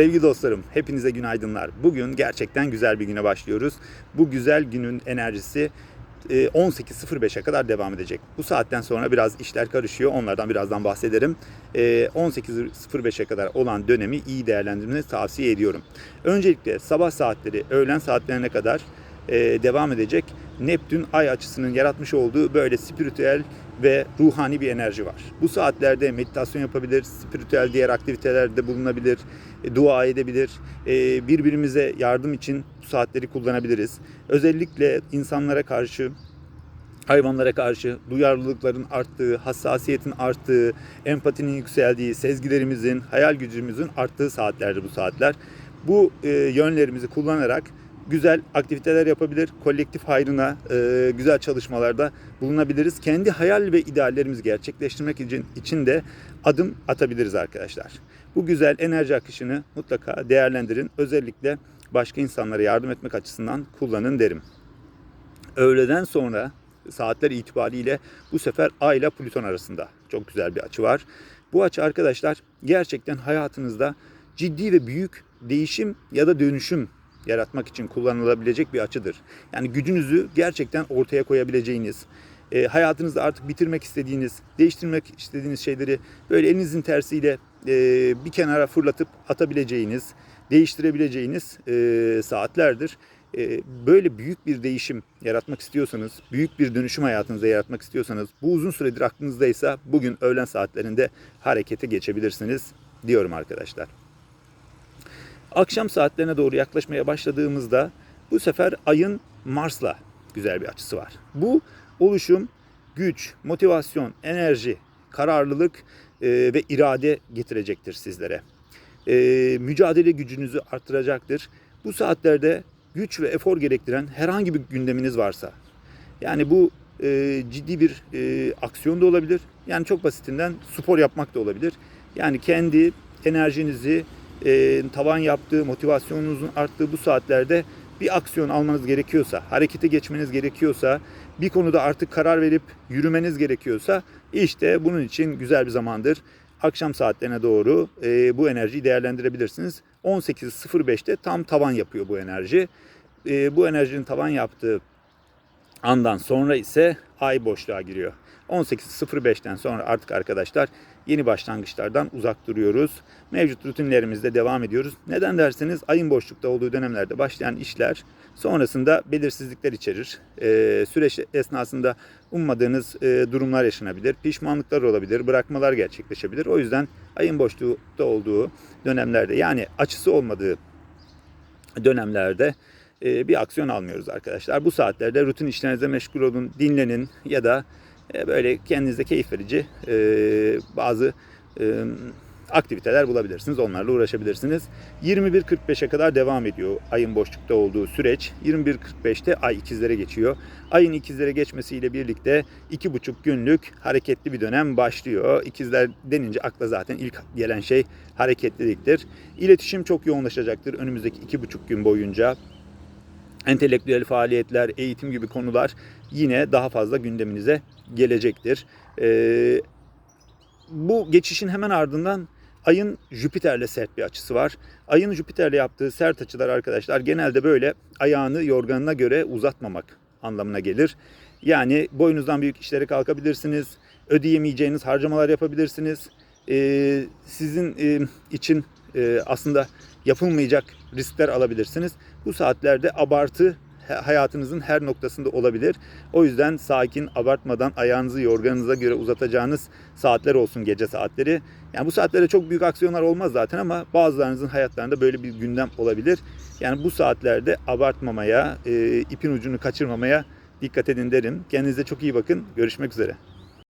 Sevgili dostlarım, hepinize günaydınlar. Bugün gerçekten güzel bir güne başlıyoruz. Bu güzel günün enerjisi e, 18.05'e kadar devam edecek. Bu saatten sonra biraz işler karışıyor. Onlardan birazdan bahsederim. E, 18.05'e kadar olan dönemi iyi değerlendirmenizi tavsiye ediyorum. Öncelikle sabah saatleri, öğlen saatlerine kadar e, devam edecek Neptün ay açısının yaratmış olduğu böyle spiritüel ve ruhani bir enerji var. Bu saatlerde meditasyon yapabilir, spiritüel diğer aktivitelerde bulunabilir, e, dua edebilir, e, birbirimize yardım için bu saatleri kullanabiliriz. Özellikle insanlara karşı hayvanlara karşı duyarlılıkların arttığı, hassasiyetin arttığı, empatinin yükseldiği, sezgilerimizin, hayal gücümüzün arttığı saatlerdir bu saatler. Bu e, yönlerimizi kullanarak güzel aktiviteler yapabilir, kolektif hayrına e, güzel çalışmalarda bulunabiliriz. Kendi hayal ve ideallerimizi gerçekleştirmek için, için de adım atabiliriz arkadaşlar. Bu güzel enerji akışını mutlaka değerlendirin. Özellikle başka insanlara yardım etmek açısından kullanın derim. Öğleden sonra saatler itibariyle bu sefer Ay ile Plüton arasında çok güzel bir açı var. Bu açı arkadaşlar gerçekten hayatınızda ciddi ve büyük değişim ya da dönüşüm yaratmak için kullanılabilecek bir açıdır. Yani gücünüzü gerçekten ortaya koyabileceğiniz, e, hayatınızda artık bitirmek istediğiniz, değiştirmek istediğiniz şeyleri böyle elinizin tersiyle e, bir kenara fırlatıp atabileceğiniz, değiştirebileceğiniz e, saatlerdir. E, böyle büyük bir değişim yaratmak istiyorsanız, büyük bir dönüşüm hayatınızda yaratmak istiyorsanız, bu uzun süredir aklınızdaysa bugün öğlen saatlerinde harekete geçebilirsiniz diyorum arkadaşlar. Akşam saatlerine doğru yaklaşmaya başladığımızda bu sefer ayın Mars'la güzel bir açısı var. Bu oluşum güç, motivasyon, enerji, kararlılık e, ve irade getirecektir sizlere. E, mücadele gücünüzü arttıracaktır. Bu saatlerde güç ve efor gerektiren herhangi bir gündeminiz varsa, yani bu e, ciddi bir e, aksiyon da olabilir. Yani çok basitinden spor yapmak da olabilir. Yani kendi enerjinizi e, tavan yaptığı, motivasyonunuzun arttığı bu saatlerde bir aksiyon almanız gerekiyorsa, harekete geçmeniz gerekiyorsa, bir konuda artık karar verip yürümeniz gerekiyorsa işte bunun için güzel bir zamandır. Akşam saatlerine doğru e, bu enerjiyi değerlendirebilirsiniz. 18.05'te tam tavan yapıyor bu enerji. E, bu enerjinin tavan yaptığı andan sonra ise ay boşluğa giriyor. 18.05'ten sonra artık arkadaşlar yeni başlangıçlardan uzak duruyoruz. Mevcut rutinlerimizde devam ediyoruz. Neden derseniz ayın boşlukta olduğu dönemlerde başlayan işler sonrasında belirsizlikler içerir. Ee, süreç esnasında ummadığınız e, durumlar yaşanabilir. Pişmanlıklar olabilir, bırakmalar gerçekleşebilir. O yüzden ayın boşlukta olduğu dönemlerde yani açısı olmadığı dönemlerde e, bir aksiyon almıyoruz arkadaşlar. Bu saatlerde rutin işlerinizde meşgul olun, dinlenin ya da e, böyle kendinize keyif verici e, bazı aktiviteler bulabilirsiniz. Onlarla uğraşabilirsiniz. 21.45'e kadar devam ediyor ayın boşlukta olduğu süreç. 21.45'te ay ikizlere geçiyor. Ayın ikizlere geçmesiyle birlikte 2,5 günlük hareketli bir dönem başlıyor. İkizler denince akla zaten ilk gelen şey hareketliliktir. İletişim çok yoğunlaşacaktır önümüzdeki 2,5 gün boyunca entelektüel faaliyetler, eğitim gibi konular yine daha fazla gündeminize gelecektir. Ee, bu geçişin hemen ardından ayın Jüpiter'le sert bir açısı var. Ayın Jüpiter'le yaptığı sert açılar arkadaşlar genelde böyle ayağını yorganına göre uzatmamak anlamına gelir. Yani boyunuzdan büyük işlere kalkabilirsiniz. Ödeyemeyeceğiniz harcamalar yapabilirsiniz. Ee, sizin e, için e, aslında yapılmayacak riskler alabilirsiniz. Bu saatlerde abartı hayatınızın her noktasında olabilir. O yüzden sakin, abartmadan ayağınızı yorganınıza göre uzatacağınız saatler olsun gece saatleri. Yani bu saatlerde çok büyük aksiyonlar olmaz zaten ama bazılarınızın hayatlarında böyle bir gündem olabilir. Yani bu saatlerde abartmamaya, e, ipin ucunu kaçırmamaya dikkat edin derim. Kendinize çok iyi bakın. Görüşmek üzere.